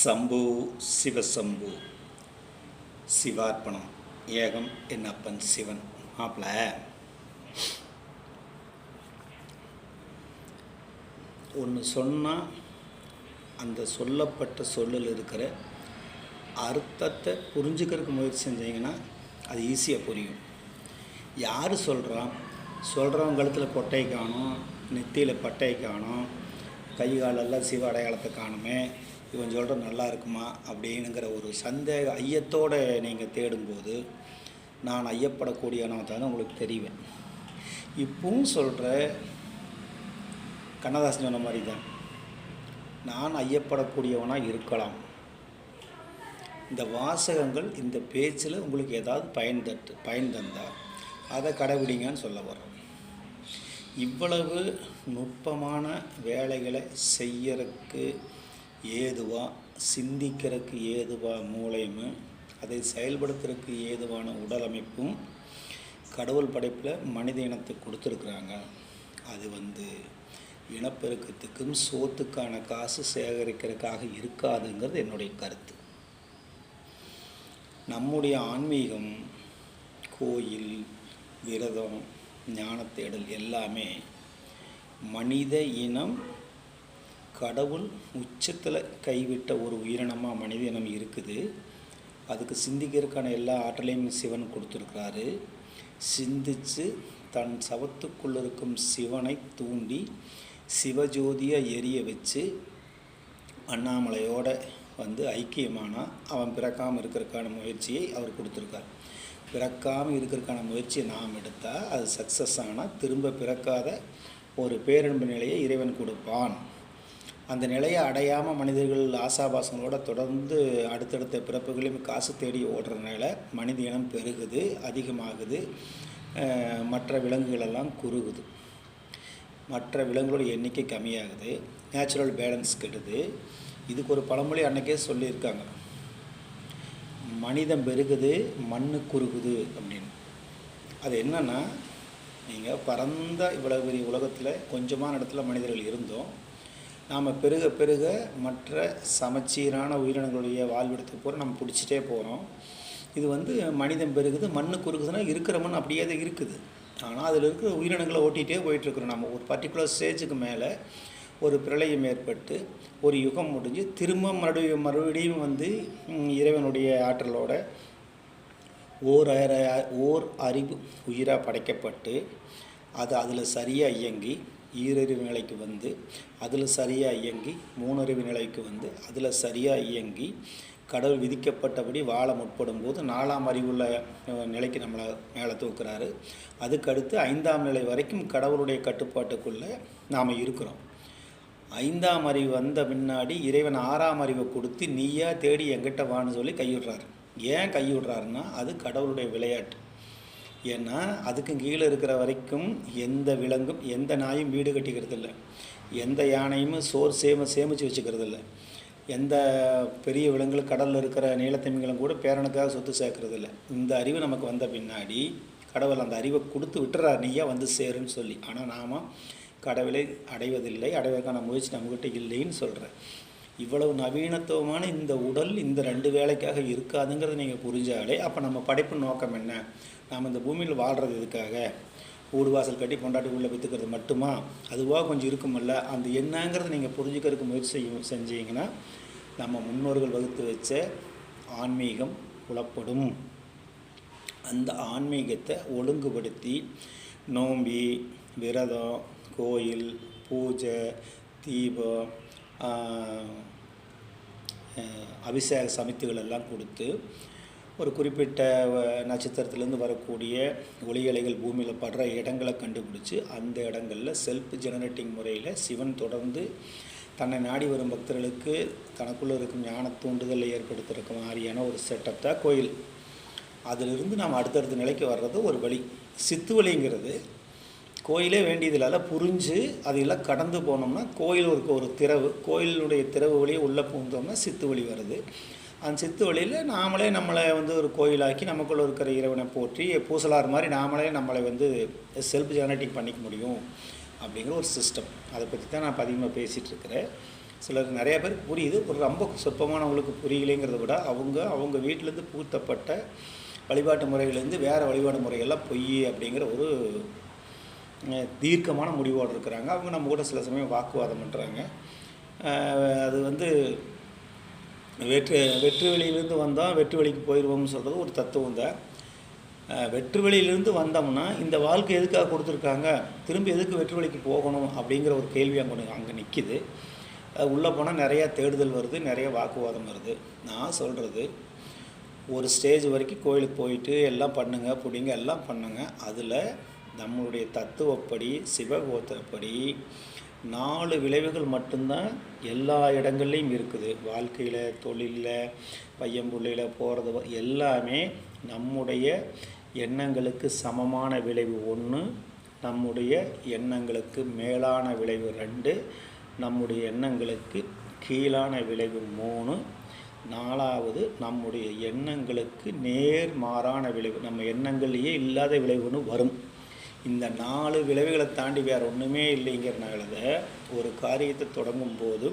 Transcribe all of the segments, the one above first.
சம்பு சிவசம்பு சிவார்ப்பணம் ஏகம் என் அப்பன் சிவன் மாப்பிள. ஒன்று சொன்னால் அந்த சொல்லப்பட்ட சொல்லில் இருக்கிற அர்த்தத்தை புரிஞ்சுக்கிறதுக்கு முயற்சி செஞ்சீங்கன்னா அது ஈஸியாக புரியும். யார் சொல்கிறான் சொல்கிறவங்க கழுத்தில் கொட்டை காணும் நெத்தியில் பட்டை காணும் கை காலெல்லாம் சிவ அடையாளத்தை காணுமே இவன் சொல்கிற நல்லா இருக்குமா அப்படின்னுங்கிற ஒரு சந்தேக ஐயத்தோடு நீங்கள் தேடும்போது நான் ஐயப்படக்கூடியவனாக தான் உங்களுக்கு தெரிவேன். இப்பவும் சொல்கிற கண்ணதாசன் சொன்ன மாதிரி தான் நான் ஐயப்படக்கூடியவனாக இருக்கலாம். இந்த வாசகங்கள் இந்த பேச்சில் உங்களுக்கு ஏதாவது பயன் தட்டு பயன் தந்தால் அதை கடைபிடிங்கன்னு சொல்ல வர்றோம் இவ்வளவு நுட்பமான வேலைகளை செய்யறதுக்கு ஏதுவாக சிந்திக்கிறதுக்கு ஏதுவாக மூளையும் அதை செயல்படுத்துறதுக்கு ஏதுவான உடல் அமைப்பும் கடவுள் படைப்பில் மனித இனத்தை கொடுத்துருக்குறாங்க. அது வந்து இனப்பெருக்கத்துக்கும் சோத்துக்கான காசு சேகரிக்கிறதுக்காக இருக்காதுங்கிறது என்னுடைய கருத்து. நம்முடைய ஆன்மீகம் கோயில் விரதம் ஞானத்தேடல் எல்லாமே மனித இனம் கடவுள் உச்சத்தில் கைவிட்ட ஒரு உயிரினமாக மனித இனம் இருக்குது. அதுக்கு சிந்திக்கிறதுக்கான எல்லா ஆற்றலையும் சிவன் கொடுத்துருக்கிறாரு. சிந்தித்து தன் சவத்துக்குள்ள இருக்கும் சிவனை தூண்டி சிவஜோதியை எரிய வச்சு அண்ணாமலையோட வந்து ஐக்கியமானா அவன் பிறக்காமல் இருக்கிறதுக்கான முயற்சியை அவர் கொடுத்துருக்கார். பிறக்காமல் இருக்கிறதுக்கான முயற்சியை நாம் எடுத்தால் அது சக்ஸஸ் ஆனால் திரும்ப பிறக்காத ஒரு பேரன்பு நிலையை இறைவன் கொடுப்பான். அந்த நிலையை அடையாமல் மனிதர்கள் ஆசாபாசங்களோட தொடர்ந்து அடுத்தடுத்த பிறப்புகளையும் காசு தேடி ஓடுறதுனால மனித இனம் பெருகுது அதிகமாகுது. மற்ற விலங்குகளெல்லாம் குறுகுது. மற்ற விலங்குகளோட எண்ணிக்கை கம்மியாகுது. நேச்சுரல் பேலன்ஸ் கெடுது. இதுக்கு ஒரு பழமொழி அன்னைக்கே சொல்லியிருக்காங்க. மனிதம் பெருகுது மண்ணு குறுகுது அப்படின்னு. அது என்னென்னா நீங்கள் பரந்த இவ்வளவு பெரிய உலகத்தில் கொஞ்சமான இடத்துல மனிதர்கள் இருந்தோம். நாம் பெருக பெருக மற்ற சமச்சீரான உயிரினங்களுடைய வாழ்விடத்தை போகிற நம்ம பிடிச்சிட்டே போகிறோம் இது வந்து மனிதன் பெருகுது மண்ணு குறுகுதுன்னா இருக்கிற மண் அப்படியே தான் இருக்குது. ஆனால் அதில் இருக்கிற உயிரினங்களை ஓட்டிகிட்டே போயிட்டுருக்குறோம் நம்ம ஒரு பர்டிகுலர் ஸ்டேஜுக்கு மேலே ஒரு பிரளயம் ஏற்பட்டு ஒரு யுகம் முடிஞ்சு திரும்ப மறுபடியும் மறுபடியும் வந்து இறைவனுடைய ஆற்றலோட ஓர் அற ஓர் அறிவு உயிராக படைக்கப்பட்டு அது அதில் சரியாக இயங்கி ஈரறிவு நிலைக்கு வந்து அதில் சரியாக இயங்கி மூணறிவு நிலைக்கு வந்து அதில் சரியாக இயங்கி கடவுள் விதிக்கப்பட்டபடி வாழ முற்படும் போது நாலாம் அறிவுள்ள நிலைக்கு நம்மளை மேலே தூக்குறாரு. அதுக்கடுத்து ஐந்தாம் நிலை வரைக்கும் கடவுளுடைய கட்டுப்பாட்டுக்குள்ளே நாம் இருக்கிறோம். ஐந்தாம் அறிவு வந்த பின்னாடி இறைவன் ஆறாம் அறிவை கொடுத்து நீயா தேடி எங்கிட்ட வான்னு சொல்லி கைவிடுறாரு. ஏன் கைவிடுறாருன்னா அது கடவுளுடைய விளையாட்டு. ஏன்னா அதுக்கும் கீழே இருக்கிற வரைக்கும் எந்த விலங்கும் எந்த நாயும் வீடு கட்டிக்கிறது இல்லை எந்த யானையும் சோறு சேம சேமித்து வச்சுக்கிறது இல்லை எந்த பெரிய விலங்குகள் கடலில் இருக்கிற நீளத்தமிங்களும் கூட பேரனுக்காக சொத்து சேர்க்கறது இல்லை இந்த அறிவு நமக்கு வந்த பின்னாடி கடவுள் அந்த அறிவை கொடுத்து விட்டுறார் நீயா வந்து சேருன்னு சொல்லி. ஆனால் நாம் கடவுளை அடைவதில்லை அடைவதற்கான முயற்சி நம்மகிட்ட இல்லைன்னு சொல்கிறேன் இவ்வளவு நவீனத்துவமான இந்த உடல் இந்த ரெண்டு வேலைக்காக இருக்காதுங்கிறத நீங்கள் புரிஞ்சாலே அப்போ நம்ம படைப்பு நோக்கம் என்ன? நாம் இந்த பூமியில் வாழ்கிறது இதுக்காக ஊடு வாசல் கட்டி பொண்டாட்டி உள்ளே விற்றுக்கிறது மட்டுமா? அதுவாக கொஞ்சம் இருக்குமில்ல? அந்த என்னங்கிறத நீங்கள் புரிஞ்சுக்கிறதுக்கு முயற்சி செய்யும் செஞ்சீங்கன்னா நம்ம முன்னோர்கள் வகுத்து வச்ச ஆன்மீகம் புலப்படும். அந்த ஆன்மீகத்தை ஒழுங்குபடுத்தி நோம்பி விரதம் கோயில் பூஜை தீபம் அபிஷேக சமித்துகள் எல்லாம் கொடுத்து ஒரு குறிப்பிட்ட நட்சத்திரத்துலேருந்து வரக்கூடிய ஒளியலைகள் பூமியில் படுற இடங்களை கண்டுபிடிச்சி அந்த இடங்களில் செல்ஃப் ஜெனரேட்டிங் முறையில் சிவன் தொடர்ந்து தன்னை நாடி வரும் பக்தர்களுக்கு தனக்குள்ளே இருக்கும் ஞான தூண்டுதலை ஏற்படுத்துறதுக்கு மாதிரியான ஒரு செட்டப் தான் கோயில். அதிலிருந்து நாம் அடுத்தடுத்த நிலைக்கு வர்றது ஒரு வழி. சித்து வழிங்கிறது கோயிலே வேண்டியதில்லாத புரிஞ்சு அதையெல்லாம் கடந்து போனோம்னா கோயில் ஒரு ஒரு திறவு. கோயிலுடைய திறவு வழியை உள்ளே பூந்தோம்னா சித்து வழி வருது. அந்த சித்து வழியில் நாமளே நம்மளை வந்து ஒரு கோயிலாக்கி நமக்குள்ளே இருக்கிற இறைவனை போற்றி பூசலார் மாதிரி நாமளே நம்மளை வந்து செல்ஃப் ஜெனரேட்டிங் பண்ணிக்க முடியும் அப்படிங்கிற ஒரு சிஸ்டம் அதை பற்றி தான் நான் இப்போ அதிகமாக பேசிகிட்டு இருக்கிறேன். சிலர் நிறைய பேர் புரியுது. ஒரு ரொம்ப சொற்பமானவங்களுக்கு புரியலைங்கிறத விட அவங்க அவங்க வீட்டிலேருந்து பூத்தப்பட்ட வழிபாட்டு முறையிலேருந்து வேறு வழிபாடு முறைகள்லாம் பொய் அப்படிங்கிற ஒரு தீர்க்கமான முடிவோடு இருக்கிறாங்க. அவங்க நம்ம கூட சில சமயம் வாக்குவாதம் பண்ணுறாங்க அது வந்து வெற்று வெற்று வெளியிலேருந்து வந்தோம் வெற்று வெளிக்கு போயிடுவோம்னு சொல்கிறது ஒரு தத்துவம் தான். வெற்று வெளியிலேருந்து வந்தோம்னா இந்த வாழ்க்கை எதுக்காக கொடுத்துருக்காங்க? திரும்பி எதுக்கு வெற்று வெளிக்கு போகணும் அப்படிங்கிற ஒரு கேள்வி அங்கே அங்கே நிற்கிது உள்ளே போனால் நிறையா தேடுதல் வருது நிறைய வாக்குவாதம் வருது. நான் சொல்கிறது ஒரு ஸ்டேஜ் வரைக்கும் கோயிலுக்கு போயிட்டு எல்லாம் பண்ணுங்க பிடிங்க எல்லாம் பண்ணுங்க. அதில் நம்மளுடைய தத்துவப்படி சிவகோத்திரப்படி நாலு விளைவுகள் மட்டும்தான் எல்லா இடங்கள்லையும் இருக்குது. வாழ்க்கையில் தொழிலில் பையன் பிள்ளையில் போகிறது எல்லாமே நம்முடைய எண்ணங்களுக்கு சமமான விளைவு ஒன்று நம்முடைய எண்ணங்களுக்கு மேலான விளைவு ரெண்டு நம்முடைய எண்ணங்களுக்கு கீழான விளைவு மூணு நாலாவது நம்முடைய எண்ணங்களுக்கு நேர்மாறான விளைவு. நம்ம எண்ணங்கள்லேயே இல்லாத விளைவுன்னு வரும். இந்த நாலு விளைவுகளை தாண்டி வேறு ஒன்றுமே இல்லைங்கிறனால ஒரு காரியத்தை தொடங்கும் போது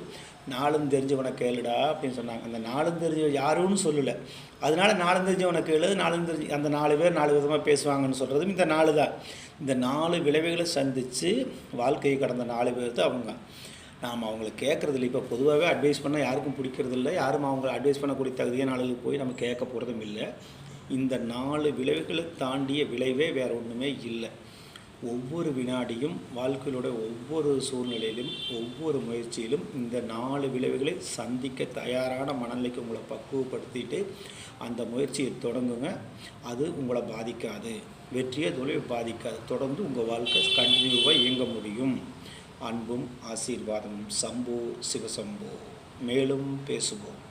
நாளும் தெரிஞ்சவனை கேளுடா அப்படின்னு சொன்னாங்க. அந்த நாளும் தெரிஞ்ச யாருன்னு சொல்லலை. அதனால நாளும் தெரிஞ்சவனை கேளு நாளும் தெரிஞ்சு அந்த நாலு பேர் நாலு விதமாக பேசுவாங்கன்னு சொல்கிறதும் இந்த நாலு தான். இந்த நாலு விளைவுகளை சந்தித்து வாழ்க்கையை கடந்த நாலு பேர் தான் அவங்க. நாம் அவங்கள கேட்குறதில்ல இப்போ பொதுவாகவே அட்வைஸ் பண்ணால் யாருக்கும் பிடிக்கிறதில்ல. யாரும் அவங்கள அட்வைஸ் பண்ணக்கூடிய தகுதியான ஆளுகளுக்கு போய் நம்ம கேட்க போகிறதும் இல்லை. இந்த நாலு விளைவுகளை தாண்டிய விளைவே வேறு ஒன்றுமே இல்லை. ஒவ்வொரு வினாடியும் வாழ்க்கையிலோட ஒவ்வொரு சூழ்நிலையிலும் ஒவ்வொரு முயற்சியிலும் இந்த நாலு விளைவுகளை சந்திக்க தயாரான மனநிலைக்கு உங்களை பக்குவப்படுத்திட்டு அந்த முயற்சியை தொடங்குங்க. அது உங்களை பாதிக்காது. வெற்றியை தொழில் பாதிக்காது. தொடர்ந்து உங்கள் வாழ்க்கை கண்டினியூவாக இயங்க முடியும். அன்பும் ஆசீர்வாதமும். சம்போ சிவசம்போ. மேலும் பேசுவோம்.